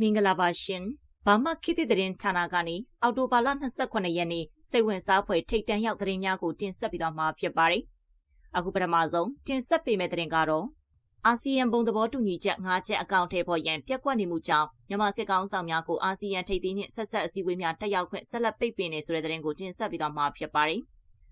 မင်္ဂလာပါရှင်ဘာမှခေတ်သစ်သတင်းဌာနကနေအော်တိုဘာလ28ရက်နေ့စိတ်ဝင်စားဖွယ်ထိတ်တန့်ရောက်သတင်းများကိုတင်ဆက်ပေးသွားမှာဖြစ်ပါတယ်။အခုပထမဆုံးတင်ဆက်ပေးမယ့်သတင်းကတော့အာဆီယံဘုံသဘောတူညီချက်၅ချက်အကောင့်ထဲပေါ်ရန်ပြက်ကွက်နေမှုကြောင့်မြန်မာစစ်ကောင်ဆောင်များကိုအာဆီယံထိပ်သီးနှင့်ဆက်ဆက်အစည်းအဝေးများတက်ရောက်ခွင့်ဆက်လက်ပိတ်ပင်နေဆိုတဲ့သတင်းကိုတင်ဆက်ပေးသွားမှာဖြစ်ပါတယ်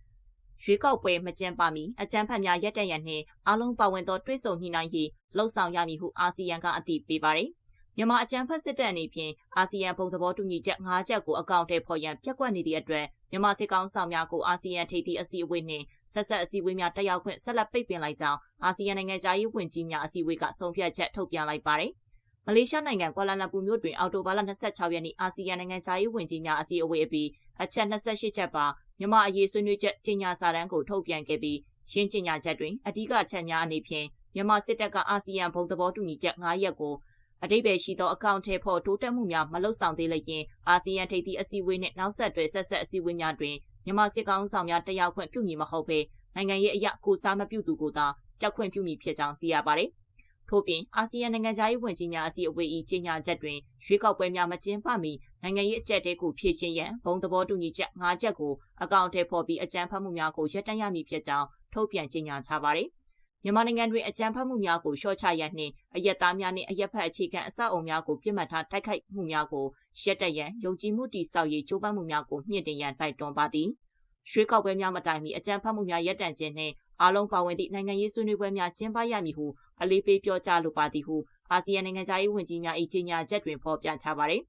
။ရွေးကောက်ပွဲမကျန်းပါမီအကြမ်းဖက်များရက်တရန်နှင့်အားလုံးပါဝင်သောတွဲဆုံညှိနှိုင်းရေးလှုံ့ဆော်ရမည်ဟုအာဆီယံကအတည်ပြုပါတယ်။ မြန်မာအကြံဖက်စစ်တပ်အနေဖြင့်အာဆီယံဘုံသဘောတူညီချက်၅ချက်ကိုအကောင့်ထဲပေါ်ရန်ပြက်ကွက်နေသည့်အတွက်မြန်မာစစ်ကောင်ဆောင်များကိုအာဆီယံထိပ်သီးအစည်းအဝေးနှင့်ဆက်ဆက်အစည်းအဝေးများတက်ရောက်ခွင့်ဆက်လက်ပိတ်ပင်လိုက်ကြောင်းအာဆီယံနိုင်ငံသားရေးဝန်ကြီးများအစည်းအဝေးကဆုံးဖြတ်ချက်ထုတ်ပြန်လိုက်ပါတယ်။မလေးရှားနိုင်ငံကွာလာလမ်ပူမြို့တွင်အော်တိုဘာလ26ရက်နေ့အာဆီယံနိုင်ငံသားရေးဝန်ကြီးများအစည်းအဝေးအပြီးအချက်28ချက်ပါမြန်မာအရေးဆွေးနွေးချက်ကြေညာစာတမ်းကိုထုတ်ပြန်ခဲ့ပြီးရှင်းကြေညာချက်တွင်အဓိကချက်များအနေဖြင့်မြန်မာစစ်တပ်ကအာဆီယံဘုံသဘောတူညီချက်9ရက်ကို အတိပ္ပယ်ရှိသောအကောင့်ထဲပေါ်တိုးတက်မှုများမလှုပ်ဆောင်သေးလျင်အာဆီယံထိပ်သီးအစည်းအဝေးနှင့်နောက်ဆက်တွဲဆက်ဆက်အစည်းအဝေးများတွင်မြန်မာစစ်ကောင်ဆောင်များတက်ရောက်ခွင့်ပြုမည်မဟုတ်ဘဲနိုင်ငံရေးအရာကိုစားမပြုသူကိုသာကြောက်ခွင့်ပြုမည်ဖြစ်ကြောင်းသိရပါတယ်။ထို့ပြင်အာဆီယံနိုင်ငံသားရေးဝန်ကြီးများအစည်းအဝေး၏ကြေညာချက်တွင်ရွေးကောက်ပွဲများမကျင်းပမီနိုင်ငံရေးအကြက်တဲကိုဖြည့်ရှင်းရန်ဘုံသဘောတူညီချက်၅ချက်ကိုအကောင့်ထဲပေါ်ပြီးအကြံဖတ်မှုများကိုရပ်တန့်ရမည်ဖြစ်ကြောင်းထုတ်ပြန်ကြေညာထားပါတယ်။ မြန်မာနိုင်ငံတွင်အကြမ်းဖက်မှုများကိုလျှော့ချရန်နှင့်အယက်သားများနှင့်အယက်ဖက်အခြေခံအဆောက်အုံများကိုပြစ်မှတ်ထားတိုက်ခိုက်မှုများကိုရှက်တက်ရန်ယုံကြည်မှုတည်ဆောက်ရေးကြိုးပမ်းမှုများကိုမြင့်တင်ရန်တိုက်တွန်းပါသည်ရွှေကောက်ပွဲများမတိုင်မီအကြမ်းဖက်မှုများရပ်တန့်ခြင်းနှင့်အားလုံးပါဝင်သည့်နိုင်ငံရေးဆွေးနွေးပွဲများကျင်းပရမည်ဟုအလေးပေးပြောကြားလိုပါသည်ဟုအာဆီယံနိုင်ငံသားရေးဝန်ကြီးများ၏ကြေညာချက်တွင်ဖော်ပြထားပါသည်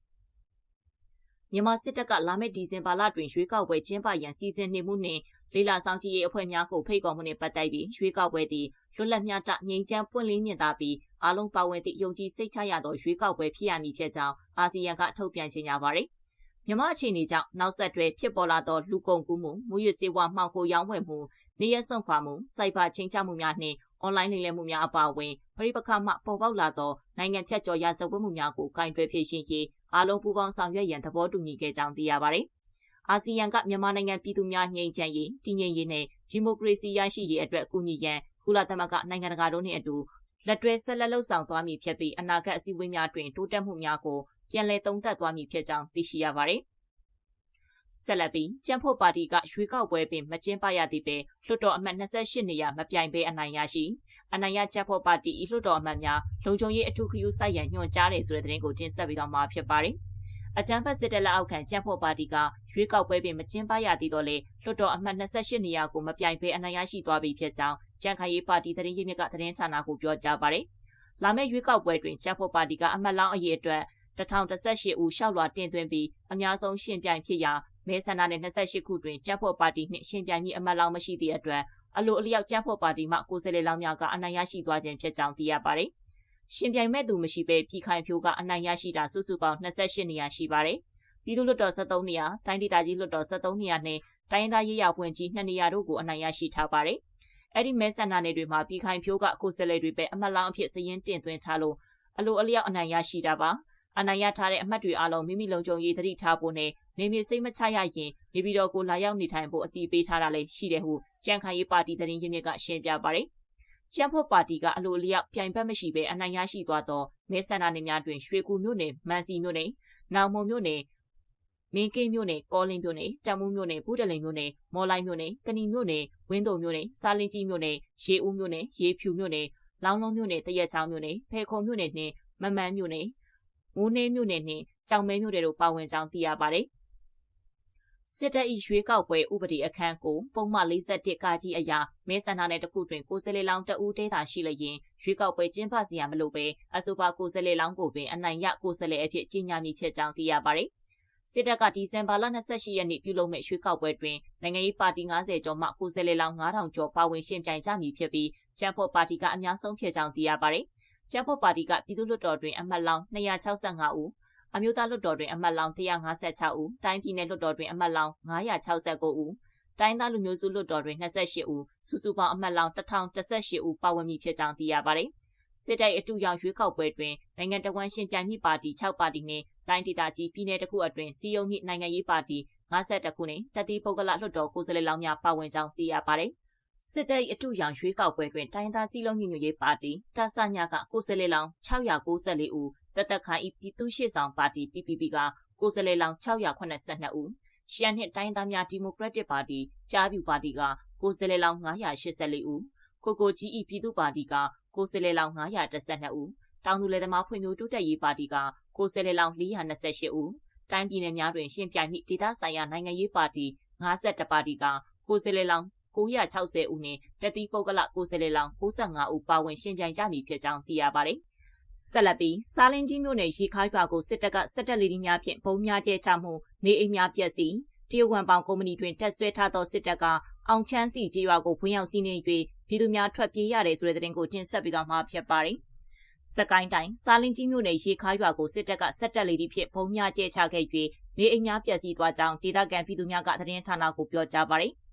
မြန်မာစစ်တပ်ကလာမယ့်ဒီဇင်ဘာလတွင်ရွေးကောက်ပွဲကျင်းပရန်စီစဉ်နေမှုနှင့် လေးလာဆောင်ကြည့်ရေးအဖွဲ့များကိုဖိတ်ခေါ်မှုနှင့်ပတ်သက်ပြီးရွေးကောက်ပွဲသည်လွတ်လပ်မျှတငြိမ်းချမ်းပွင့်လင်းမြင်သာပြီးအားလုံးပါဝင်သည့်ယုံကြည်စိတ်ချရသောရွေးကောက်ပွဲဖြစ်ရမည်ဖြစ်ကြောင်းအာဆီယံကထုတ်ပြန်ကြေညာပါရယ်မြမအခြေအနေကြောင့်နောက်ဆက်တွဲဖြစ်ပေါ်လာသောလူကုန်ကူးမှုမူရစေဝါမှောက်ခိုရောင်းဝယ်မှုနေရဆုံခွာမှုစိုက်ဘာချင်းချမှုများနှင့်အွန်လိုင်းလိမ်လည်မှုများအပါအဝင်ပရိပခမှပေါ်ပေါက်လာသောနိုင်ငံဖြတ်ကျော်ရာဇဝတ်မှုများကိုကင်တွယ်ဖြေရှင်းရေးအားလုံးပူးပေါင်းဆောင်ရွက်ရန်သဘောတူညီခဲ့ကြောင်းသိရပါသည် အာဆီယံကမြန်မာနိုင်ငံပြည်သူများငြိမ်းချမ်းရေးတည်ငြိမ်ရေးနဲ့ဒီမိုကရေစီရရှိရေးအတွက်အကူအညီရန်ကုလသမဂ္ဂနိုင်ငံတကာတို့နှင့်အတူလက်တွဲဆက်လက်လှုပ်ဆောင်သွားမည်ဖြစ်ပြီးအနာဂတ်အစည်းအဝေးများတွင်တိုးတက်မှုများကိုပြန်လည်သုံးသပ်သွားမည်ဖြစ်ကြောင်းသိရှိရပါတယ်။ဆက်လက်ပြီးကျန်းဖို့ပါတီကရွေးကောက်ပွဲပင်မကျင်းပရသည့်ပဲလွှတ်တော်အမတ်28နေရာမပြိုင်ဘဲအနိုင်ရရှိအနိုင်ရကျန်းဖို့ပါတီ၏လွှတ်တော်အမတ်များလုံခြုံရေးအထူးခရူးဆိုင်ရန်ညွှန်ကြားတယ်ဆိုတဲ့သတင်းကိုတင်ဆက်ပေးသွားမှာဖြစ်ပါတယ်။ အကြမ်းဖက်စစ်တပ်လက်အောက်ခံကြံ့ဖို့ပါတီကရွေးကောက်ပွဲပင်မကျင်းပရသေးတော့လေလွှတ်တော်အမှတ်28နေရာကိုမပြိုင်ဘဲအနိုင်ရရှိသွားပြီဖြစ်ကြောင်းကြံ့ခိုင်ရေးပါတီသတင်းရင်းမြစ်ကသတင်းဌာနကိုပြောကြားပါတယ်။လာမယ့်ရွေးကောက်ပွဲတွင်ကြံ့ဖို့ပါတီကအမတ်လောင်းအရေးအတွက်1018ဦးရှောက်လွှာတင်သွင်းပြီးအများဆုံးရှင်ပြိုင်ဖြစ်ရာမဲဆန္ဒနယ်28ခုတွင်ကြံ့ဖို့ပါတီနှင့်ရှင်ပြိုင်မိအမတ်လောင်းမရှိသည့်အတွက်အလိုအလျောက်ကြံ့ဖို့ပါတီမှကိုယ်စားလှယ်လောင်းများကအနိုင်ရရှိသွားခြင်းဖြစ်ကြောင်းသိရပါတယ်။ ရှင်ပြိုင်မဲ့သူမရှိဘဲပြည်ခိုင်ဖြိုးကအနိုင်ရရှိတာစုစုပေါင်း28နေရာရှိပါတယ်။ပြည်သူ့လွှတ်တော်73နေရာ၊တိုင်းဒေသကြီးလွှတ်တော်73နေရာနဲ့တိုင်းရင်းသားရေးရာဝန်ကြီး2နေရာတို့ကိုအနိုင်ရရှိထားပါတယ်။အဲ့ဒီမဲဆန္ဒနယ်တွေမှာပြည်ခိုင်ဖြိုးကကိုယ်စားလှယ်တွေပဲအမတ်လောင်းအဖြစ်စည်ရင်းတင်သွင်းထားလို့အလိုအလျောက်အနိုင်ရရှိတာပါ။အနိုင်ရထားတဲ့အမတ်တွေအားလုံးမိမိလုံခြုံရေးသတိထားဖို့နဲ့နေမြေစိတ်မချရရင်နေပြည်တော်ကိုလာရောက်နေထိုင်ဖို့အတိပေးထားတာလည်းရှိတယ်ဟုကြံခိုင်ရေးပါတီသတင်းရင်းမြစ်ကရှင်းပြပါတယ်။ ကျန်းဖို့ပါတီကအလိုအလျောက်ပြိုင်ဘက်မရှိဘဲအနိုင်ရရှိသွားသောမဲဆန္ဒနယ်များတွင်ရွှေကူမြို့နယ်မန်စီမြို့နယ်နောင်မုံမြို့နယ်မင်းကိမြို့နယ်ကောလင်းမြို့နယ်တမူးမြို့နယ်ပူးတလင်မြို့နယ်မော်လိုက်မြို့နယ်ကဏီမြို့နယ်ဝင်းတုံမြို့နယ်စာလင်းကြီးမြို့နယ်ရေဦးမြို့နယ်ရေဖြူမြို့နယ်လောင်းလုံးမြို့နယ်တရက်ချောင်းမြို့နယ်ဖဲခုံမြို့နယ်နှင့်မမန်းမြို့နယ်ငိုးနှင်းမြို့နယ်နှင့်ကြောင်မဲမြို့နယ်တို့ပါဝင်ကြောင်းသိရပါတယ်။ စစ်တပ်၏ရွေးကောက်ပွဲဥပဒေအခန်းကိုပုံမှန်41ကကြီးအရာမဲဆန္ဒနယ်တစ်ခုတွင်ကိုယ်စားလှယ်လောင်းတဦးတဲသာရှိလျင်ရွေးကောက်ပွဲကျင်းပစီရမလို့ပဲအဆိုပါကိုယ်စားလှယ်လောင်းကိုပင်အနိုင်ရကိုယ်စားလှယ်အဖြစ်ကြီးညာမည်ဖြစ်ကြောင်းသိရပါတယ်။စစ်တပ်ကဒီဇင်ဘာလ28ရက်နေ့ပြုလုပ်မဲ့ရွေးကောက်ပွဲတွင်နိုင်ငံရေးပါတီ90ကျော်မှကိုယ်စားလှယ်လောင်း9000ကျော်ပါဝင်ရှင်ပြိုင်ကြမည်ဖြစ်ပြီးချမ်ဖို့ပါတီကအများဆုံးဖြစ်ကြောင်းသိရပါတယ်။ချမ်ဖို့ပါတီကပြည်သူ့လွှတ်တော်တွင်အမတ်လောင်း265ဦး အမျိုးသားလွှတ်တော်တွင်အမတ်လောင်း156ဦးတိုင်းပြည်နယ်လွှတ်တော်တွင်အမတ်လောင်း969ဦးတိုင်းသားလူမျိုးစုလွှတ်တော်တွင်28ဦးစုစုပေါင်းအမတ်လောင်း1018ဦးပါဝင်မည်ဖြစ်ကြောင်းသိရပါတယ်စစ်တပ်အတူရောင်ရွေးကောက်ပွဲတွင်နိုင်ငံတော်ဝန်ရှင်ပြိုင်မြစ်ပါတီ6ပါတီနှင့်တိုင်းဒေသကြီးပြည်နယ်တစ်ခုအတွင်းစီယုံမြစ်နိုင်ငံရေးပါတီ52ခုနှင့်တတိပုဂ္ဂလလွှတ်တော်ကိုယ်စားလှယ်လောင်းများပါဝင်ကြောင်းသိရပါတယ်စစ်တပ်အတူရောင်ရွေးကောက်ပွဲတွင်တိုင်းသားစည်းလုံးညီညွတ်ရေးပါတီတာဆာညာကကိုယ်စားလှယ်လောင်း694ဦး တတသက်ခိုင်ဤပြည်သူ့ရှေ့ဆောင်ပါတီ PPP ကကိုယ်စားလှယ်လောင်း682ဦးရှမ်းနှစ်တိုင်းသားများဒီမိုကရက်တစ်ပါတီကြားပြူပါတီကကိုယ်စားလှယ်လောင်း984ဦးကိုကိုကြီးဤပြည်သူ့ပါတီကကိုယ်စားလှယ်လောင်း912ဦးတောင်သူလယ်သမားဖွံ့ဖြိုးတိုးတက်ရေးပါတီကကိုယ်စားလှယ်လောင်း428ဦးတိုင်းပြည်နယ်များတွင်ရှင်ပြိုင်မိဒေသဆိုင်ရာနိုင်ငံရေးပါတီ52ပါတီကကိုယ်စားလှယ်လောင်း960ဦးနှင့်တတိပုဂ္ဂလကိုယ်စားလှယ်လောင်း65ဦးပါဝင်ရှင်ပြိုင်ကြမည်ဖြစ်ကြောင်းသိရပါတယ်။ ဆက်လက်ပြီးစားလင်းကြီးမြို့နယ်ရေခါရွာကိုစစ်တပ်ကစစ်တပ်လေးများဖြင့်ပုံများတဲချမှုနေအိမ်များပြက်စီတရုတ်ဝန်ပေါင်ကုမ္ပဏီတွင်တက်ဆွဲထားသောစစ်တပ်ကအောင်ချမ်းစီကြေးရွာကိုဖွင့်ရောက်စီးနှင်း၍ပြည်သူများထွက်ပြေးရတယ်ဆိုတဲ့သတင်းကိုတင်ဆက်ပြီးတော့မှာဖြစ်ပါတယ်။စကိုင်းတိုင်းစာလင်းကြီးမြို့နယ်ရေခါရွာကိုစစ်တပ်ကဆက်တက်လေးဖြင့်ပုံများကျဲချခဲ့၍နေအိမ်များပျက်စီးသွားကြောင်းဒေသခံပြည်သူများကသတင်းဌာနကိုပြောကြားပါတယ်။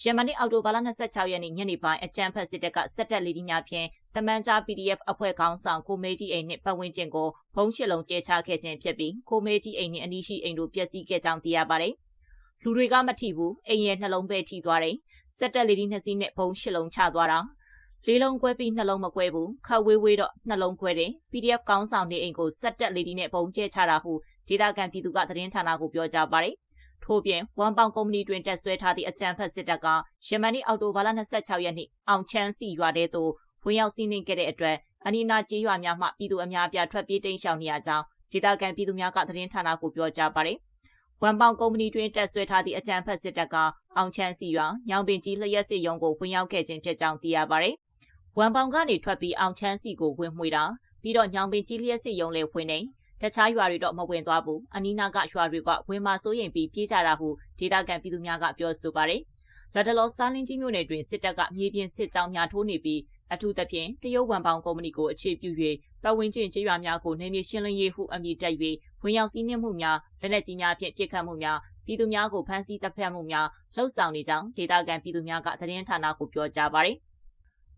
ရှမန်နီအော်တိုဘာလ26ရက်နေ့ညနေပိုင်းအကြမ်းဖက်စစ်တပ်ကဆက်တက်လေးများဖြင့်တမန်ကြား PDF အဖွဲ့ခေါင်းဆောင်ကိုမေကြီးအိမ်နှင့်ပတ်ဝန်းကျင်ကိုဘုံရှစ်လုံးကျဲချခဲ့ခြင်းဖြစ်ပြီးကိုမေကြီးအိမ်နှင့်အနီးရှိအိမ်တို့ပျက်စီးခဲ့ကြောင်းသိရပါတယ်။လူတွေကမထိဘူးအိမ်ရဲ့နှလုံးပဲထိသွားတယ်။ဆက်တက်လေးနှစ်စီးနဲ့ဘုံရှစ်လုံးချသွားတာလေးလုံးကွဲပြီးနှလုံးမကွဲဘူးခတ်ဝေးဝေးတော့နှလုံးကွဲတယ် PDF ကောင်းဆောင်နေအိမ်ကိုစက်တက်လေးဒီနဲ့ပုံကျဲချတာဟုဒေတာကန်ပြည်သူကသတင်းဌာနကိုပြောကြားပါတယ် ထို့ပြင်ဝမ်ပေါင်ကုမ္ပဏီတွင်တက်ဆွဲထားသည့်အကြံဖက်စစ်တပ်ကယမန်နေ့အောက်တိုဘာလ26ရက်နေ့အောင်ချမ်းစီရွာတဲ့သို့ဝင်ရောက်စီးနင်းခဲ့တဲ့အတွက်အနီနာကျေးရွာများမှပြည်သူအများအပြားထွက်ပြေးတိမ်းရှောင်နေရကြောင်းဒေတာကန်ပြည်သူများကသတင်းဌာနကိုပြောကြားပါတယ်ဝမ်ပေါင်ကုမ္ပဏီတွင်တက်ဆွဲထားသည့်အကြံဖက်စစ်တပ်ကအောင်ချမ်းစီရွာညောင်ပင်ကြီးလျက်စစ်ရုံးကိုဝင်ရောက်ခဲ့ခြင်းဖြစ်ကြောင်းသိရပါတယ်ဝမ်ပေါင်ကနေထွက်ပြီးအောင်ချမ်းစီကိုဝင်မှွေတာပြီးတော့ညောင်ပင်ကြီးလျက်စစ်ရုံလေဖွင့်နေ တခြားရွာတွေတော့မဝင်သွားဘူးအနီးနားကရွာတွေကဝင်မစိုးရင်ပြီးပြေးကြတာဟုဒေသခံပြည်သူများကပြောဆိုပါတယ်လက်တလောစားလင်းကြီးမြို့နယ်တွင်စစ်တပ်ကမြေပြင်စစ်ကြောင်းများထိုးနေပြီးအထူးသဖြင့်တရုတ်ဝန်ပေါင်ကုမ္ပဏီကိုအခြေပြု၍ပတ်ဝန်းကျင်ကျေးရွာများကိုနေမြေရှင်းလင်းရေးဟုအမည်တက်၍ဝင်ရောက်စီးနှင်းမှုများလက်နက်ကြီးများဖြင့်ပစ်ခတ်မှုများပြည်သူများကိုဖမ်းဆီးတပ်ဖြတ်မှုများလှုပ်ဆောင်နေကြောင်းဒေသခံပြည်သူများကသတင်းဌာနကိုပြောကြားပါတယ်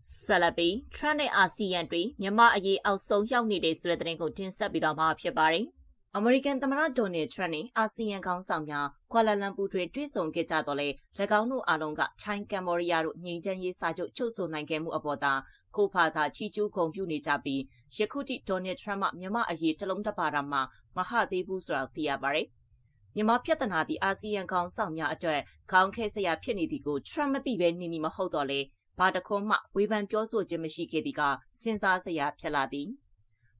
ဆလပီထရန့်နဲ့အာဆီယံတွေမြမအရေးအောက်ဆုံးရောက်နေတဲ့ဆိုတဲ့သတင်းကိုတင်ဆက်ပြီးတော့မှာဖြစ်ပါတယ်။အမေရိကန်သမ္မတဒေါ်နယ်ထရန့်နဲ့အာဆီယံခေါင်းဆောင်များကွာလာလမ်ပူတွင်တွေ့ဆုံခဲ့ကြတော့လေ၎င်းတို့အားလုံးကချိုင်းကမ်ဘောဒီးယားတို့ငြိမ်းချမ်းရေးစာချုပ်ချုပ်ဆိုနိုင်ခဲ့မှုအပေါ်သာကိုဖာသာချီကျူးဂုံပြုနေကြပြီးယခုထိဒေါ်နယ်ထရန့်မှမြမအရေးတလုံးတပါတာမှမဟသေးဘူးဆိုတာသိရပါတယ်။မြန်မာပြဿနာဒီအာဆီယံခေါင်းဆောင်များအတွက်ခေါင်းခဲစရာဖြစ်နေသည်ကိုထရန့်မသိပဲနေမီမဟုတ်တော့လေ ဘာတခွန်းမှဝေဖန်ပြောဆိုခြင်းမရှိခဲ့သည်ကစဉ်းစားစရာဖြစ်လာသည်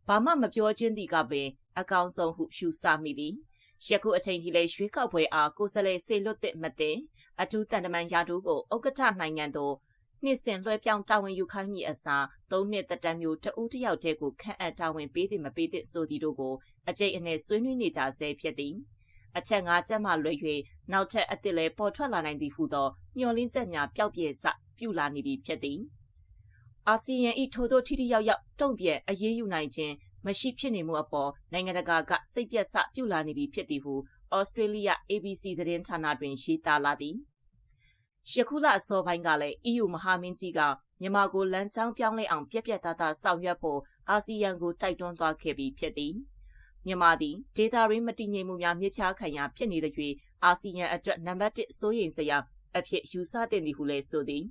ဘာမှမပြောခြင်းသည်ကပင် အကောင်ဆုံးဟုရှုဆမိသည်ယခုအချိန်ကြီးလေရွေးကောက်ပွဲအားကိုယ်စားလှယ်ဆေလွတ်တဲ့မတဲ့အထူးတန်တမန်ရာထူးကိုဥက္ကဋ္ဌနိုင်ငံသို့နှစ်စဉ်လွှဲပြောင်းတာဝန်ယူခိုင်းမည်အစားသုံးနှစ်သက်တမ်းမျိုးတဦးတယောက်တည်းကိုခန့်အပ်တာဝန်ပေးသည်မပေးသည်ဆိုသည်တို့ကိုအကျိတ်အနယ်ဆွေးနွေးနေကြဆဲဖြစ်သည်အချက်၅ချက်မှလွဲ၍နောက်ထပ်အသစ်လည်းပေါ်ထွက်လာနိုင်သည်ဟုသောမျှော်လင့်ချက်များပျောက်ပြဲစ ပြုလာနေပြီဖြစ်သည်အာဆီယံဤထိုတို့ထိထိရောက်ရောက်တုံ့ပြန်အရေးယူနိုင်ခြင်းမရှိဖြစ်နေမှုအပေါ်နိုင်ငံတကာကစိတ်ပြတ်ဆပြုလာနေပြီဖြစ်သည်ဟုဩစတြေးလျ ABC သတင်းဌာနတွင်ရေးသားလာသည်ယခုလအစောပိုင်းကလည်း EU မဟာမင်းကြီးကမြန်မာကိုလမ်းကြောင်းပြောင်းလဲအောင်ပြက်ပြက်သားသားဆောင်ရွက်ဖို့အာဆီယံကိုတိုက်တွန်းသွားခဲ့ပြီးဖြစ်သည်မြန်မာသည်ဒေတာရင်းမတည်ငြိမ်မှုများမြစ်ဖျားခံရာဖြစ်နေတဲ့၍အာဆီယံအတွက်နံပါတ်1စိုးရိမ်စရာအဖြစ်ယူဆတင်သည်ဟုလည်းဆိုသည်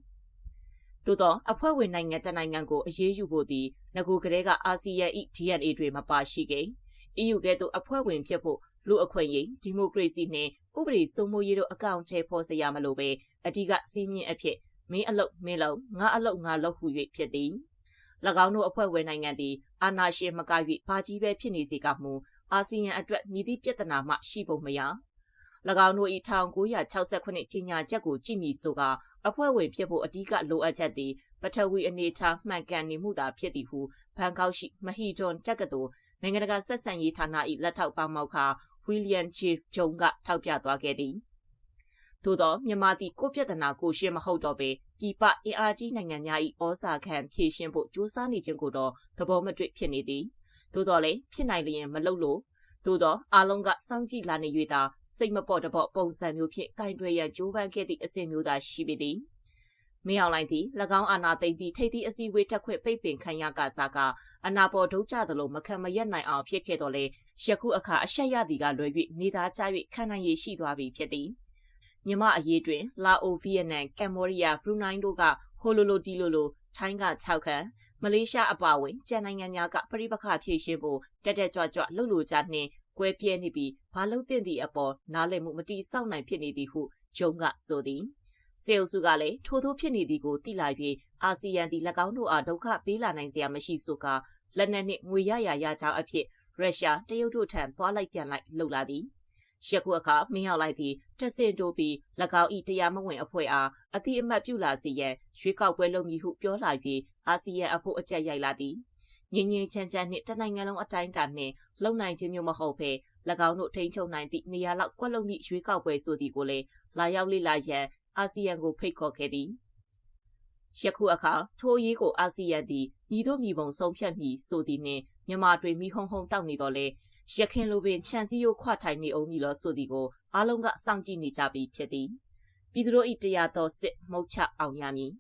သို့သောအဖွဲ့ဝင်နိုင်ငံတနိုင်ငံကိုအရေးယူဖို့သည်ငကူကလေးကအာဆီယံ၏ DNA တွေမပါရှိခဲ့။ EU ကဲ့သို့အဖွဲ့ဝင်ဖြစ်ဖို့လူအခွင့်အရေးဒီမိုကရေစီနှင့်ဥပဒေစိုးမိုးရေးတို့အကောင့်ထဲဖော်စရာမလိုပဲအဓိကစီးမြင့်အဖြစ်မင်းအလုတ်မင်းလုံးငါအလုတ်ငါလုတ်ဟု၍ဖြစ်သည်၎င်းတို့အဖွဲ့ဝင်နိုင်ငံသည်အာဏာရှင်မက၍ဘာကြီးပဲဖြစ်နေစေကမူအာဆီယံအတွက်မြည်သည့်ပြဿနာမှရှိပုံမရ၎င်းတို့၏1968ကြီးညာချက်ကိုကြည့်မိဆိုက အဖွဲ့ဝင်ဖြစ်ဖို့အ धिक လိုအပ်ချက်သည်ပထဝီအနေထားမှန်ကန်နေမှုသာဖြစ်သည်ဟုဘန်ကောက်ရှိမဟီဒွန်တက္ကသိုလ်နိုင်ငံတကာဆက်ဆံရေးဌာန၏လက်ထောက်ပါမောက္ခဝီလျံချီဂျုံကထောက်ပြသွားခဲ့သည်သို့သောမြန်မာသည်ကိုပြဿနာကိုရှင်းမဟုတ်တော့ပေပြည်ပအင်အားကြီးနိုင်ငံများ၏ဩဇာခံဖြည့်ရှင်းဖို့ကြိုးစားနေခြင်းကိုတော့သဘောမတွေ့ဖြစ်နေသည်သို့တော်လည်းဖြစ်နိုင်လျင်မလုပ်လို့ သို့သောအားလုံးကစောင့်ကြည့်လာနေ၍သာစိတ်မပေါ့တပေါ့ပုံစံမျိုးဖြင့်ကင်တွယ်ရန်ကြိုးပမ်းခဲ့သည့်အစဉ်မျိုးသာရှိပေသည်မင်းအောင်လိုင်းသည်၎င်းအာဏာသိမ်းပြီးထိပ်သီးအစည်းအဝေးတက်ခွင့်ပိတ်ပင်ခံရကစားကအနာပေါ်ဒုကြသလိုမခံမရက်နိုင်အောင်ဖြစ်ခဲ့တော်လေယခုအခါအဆက်ရသည်ကလွယ်၍နေသားကြ၍ခံနိုင်ရရှိသွားပြီဖြစ်သည်မြမအရေးတွင်လာအိုဗီယက်နမ်ကမ်ဘောဒီးယားဘရူနိုင်းတို့ကဟိုလိုလိုတီလိုလိုထိုင်းက6ခန်း မလေးရှားအပါအဝင်ကျန်နိုင်ငံများကပြိပခဖြည့်ရှင်းဖို့တက်တက်ကြွကြွလှုပ်လို့ကြနှင့်ကွဲပြဲနေပြီးဘာလို့တင်သည့်အပေါ်နားလည်မှုမတိဆောက်နိုင်ဖြစ်နေသည်ဟုဂျုံကဆိုသည်စေအုပ်စုကလည်းထို့သောဖြစ်နေသည်ကိုသိလာ၍အာဆီယံသည်၎င်းတို့အားဒုက္ခပေးလာနိုင်စရာမရှိဆိုကာလက်နက်နှင့်ငွေရရရကြောင်းအဖြစ်ရုရှားတရုတ်တို့ထံသွားလိုက်ပြန်လိုက်လှုပ်လာသည် ယခုအခါမင်းရောက်လိုက်သည့်တဆင်တိုးပြီး၎င်း၏တရားမဝင်အဖွဲ့အားအတိအမှတ်ပြုလာစေရန်ရွေးကောက်ပွဲလုပ်မည်ဟုပြောလာ၍အာဆီယံအဖို့အကြက်ရိုက်လာသည်ငင်းငင်းချမ်းချမ်းနှင့်တနိုင်ငံလုံးအတိုင်းအတာနှင့်လုံနိုင်ခြင်းမျိုးမဟုတ်ဘဲ၎င်းတို့ထိန်းချုပ်နိုင်သည့်နေရာလောက်ကွက်လုံးမိရွေးကောက်ပွဲဆိုသည်ကိုလည်းလာရောက်လေ့လာရန်အာဆီယံကိုဖိတ်ခေါ်ခဲ့သည်ယခုအခါထိုးရေးကိုအာဆီယံသည်ညီတို့ညီပုံဆုံးဖြတ်မည်ဆိုသည်နှင့်မြန်မာတွေမိဟုံဟုံတောက်နေတော့လေ ရခင်လိုပင်ခြံစည်းရိုးခွထိုင်နေအောင်မည်လို့ဆိုသည်ကိုအားလုံးကစောင့်ကြည့်နေကြပြီဖြစ်သည်ပြည်သူတို့၏တရားတော်စစ်မှုတ်ချအောင်ရမည်